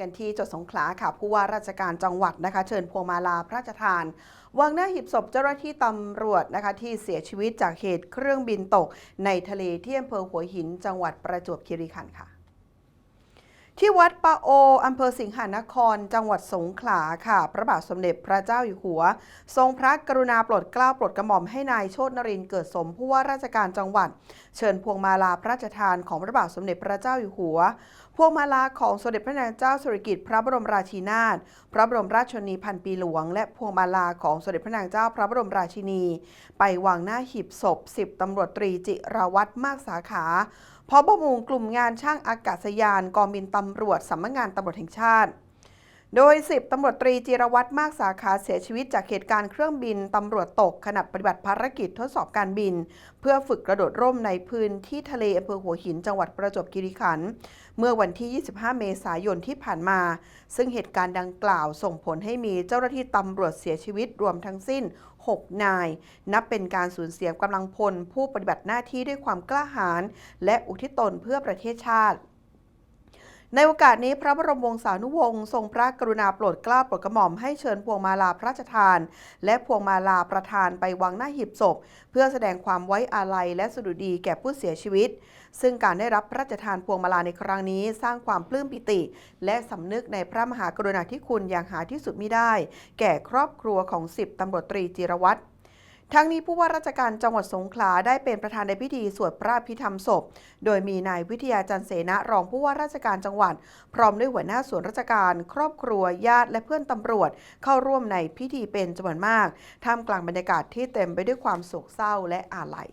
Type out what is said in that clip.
กันที่จังหวัดสงขลาค่ะผู้ว่าราชการจังหวัดนะคะ เชิญพวงมาลาพระราชทานวางหน้าหีบศพเจ้าหน้าที่ตำรวจนะคะ ที่เสียชีวิตจากเหตุเครื่องบินตก ในทะเลที่อำเภอหัวหิน จังหวัดประจวบคีรีขันธ์ค่ะที่วัดปะโอ อำเภอสิงหานคร จังหวัดสงขลาค่ะ พระบาทสมเด็จพระเจ้าอยู่หัว ทรงพระกรุณาโปรดเกล้าโปรดกระหม่อมให้นายโชตนรินเกิดสมผู้ว่าราชการจังหวัด เชิญพวงมาลาพระราชทานของพระบาทสมเด็จพระเจ้าอยู่หัวพวงมาลาของสมเด็จพระนางเจ้าสุริกิติ์พระบรมราชินาถพระบรมราชชนีพันปีหลวง และพวงมาลาของสมเด็จพระนางเจ้าพระบรมราชินี ไปวางหน้าหีบศพ10ตำรวจตรีจิรวัตรมากสาขาพบหมู่กลุ่มงานช่างอากาศยานกองบินตำรวจสำนักงานตำรวจแห่งชาติ โดย 10ตำรวจตรีจิรวัตรมากสาขาเสียชีวิตจากเหตุการณ์เครื่องบินตำรวจตกขณะปฏิบัติภารกิจทดสอบการบิน เพื่อฝึกกระโดดร่มในพื้นที่ทะเลอำเภอหัวหินจังหวัดประจวบคีรีขันธ์เมื่อวันที่ 25 เมษายนที่ผ่านมา ซึ่งเหตุการณ์ดังกล่าวส่งผลให้มีเจ้าหน้าที่ตำรวจเสียชีวิตรวมทั้งสิ้น 6 นาย นับเป็นการสูญเสียกำลังพลผู้ปฏิบัติหน้าที่ด้วยความกล้าหาญและอุทิศตนเพื่อประเทศชาติ ในโอกาสนี้พระบรมวงศานุวงศ์ทรงพระกรุณาโปรดเกล้าโปรดกระหม่อมให้เชิญพวงมาลาพระราชทาน และพวงมาลาประธานไปวางหน้าหีบศพ เพื่อแสดงความไว้อาลัยและสดุดีแก่ผู้เสียชีวิต ซึ่งการได้รับพระราชทานพวงมาลาในครั้งนี้ สร้างความปลื้มปิติ และสำนึกในพระมหากรุณาธิคุณอย่างหาที่สุดมิได้ แก่ครอบครัวของสิบตำรวจตรีจิรวัตร ทั้งนี้ผู้ว่าราชการจังหวัดสงขลาได้เป็นประธานในพิธีสวดพระพิธรรมศพ โดยมีนายวิทยาจันเสนะรองผู้ว่าราชการจังหวัด พร้อมด้วยหัวหน้าส่วนราชการ ครอบครัวญาติและเพื่อนตำรวจ เข้าร่วมในพิธีเป็นจำนวนมาก ท่ามกลางบรรยากาศที่เต็มไปด้วยความโศกเศร้าและอาลัย